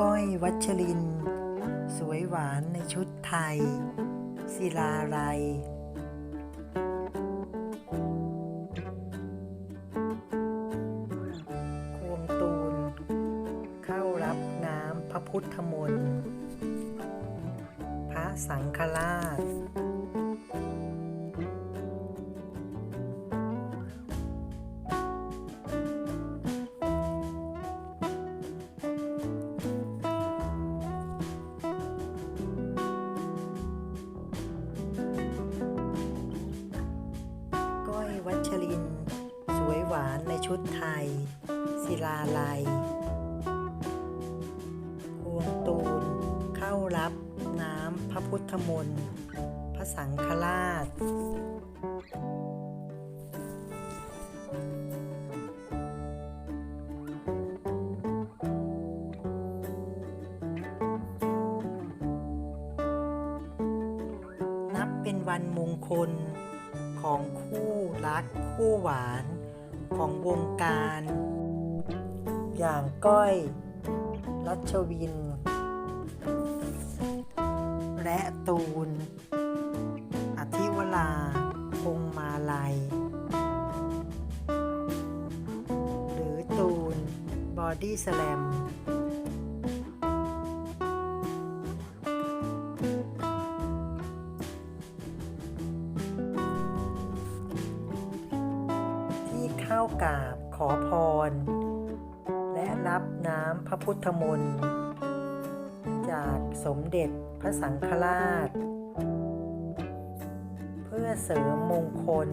ก้อยวัชริน สวยหวานในชุดไทย ศิลาลัยควงตูน เข้ารับน้ำพระพุทธมนต์ พระสังฆราช ศิลาลัย ควงตูนเข้ารับน้ำพระพุทธมนต์พระสังฆราช นับเป็นวันมงคลของคู่รักคู่หวานของวงการ อย่างก้อย รัชวิน และตูน อธิวราคงมาลัย หรือตูน บอดี้สแลมที่เข้ากราบขอพร และรับน้ำพระพุทธมนต์จากสมเด็จพระสังฆราช เพื่อเสริมมงคล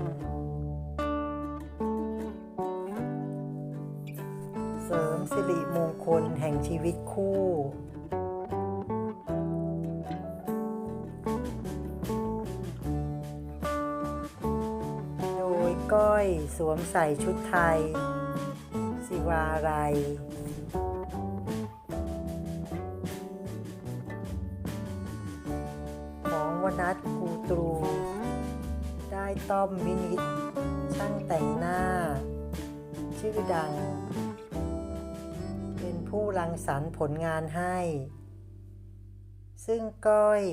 เสริมสิริมงคลแห่งชีวิตคู่โดยก้อยสวมใส่ชุดไทย วาไรยของวนัทกูตรู ได้ต้อมวินิตช่างแต่งหน้า ชื่อดัง เป็นผู้รังสรรค์ผลงานให้ ซึ่งก้อย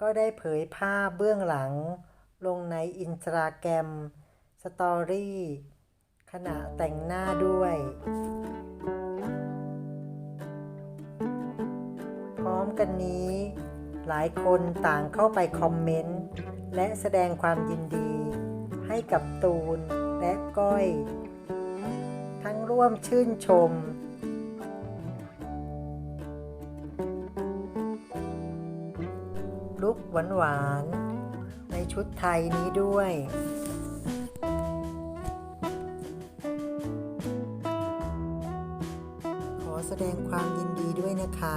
ก็ได้เผยภาพเบื้องหลังลงในอินสตาแกรมสตอรี่ ขณะแต่งหน้าด้วย พร้อมกันนี้ หลายคนต่างเข้าไปคอมเมนต์ และแสดงความยินดี ให้กับตูนและก้อย ทั้งร่วมชื่นชม ลุกหวานหวานๆในชุดไทยนี้ด้วย แสดงความยินดีด้วยนะคะ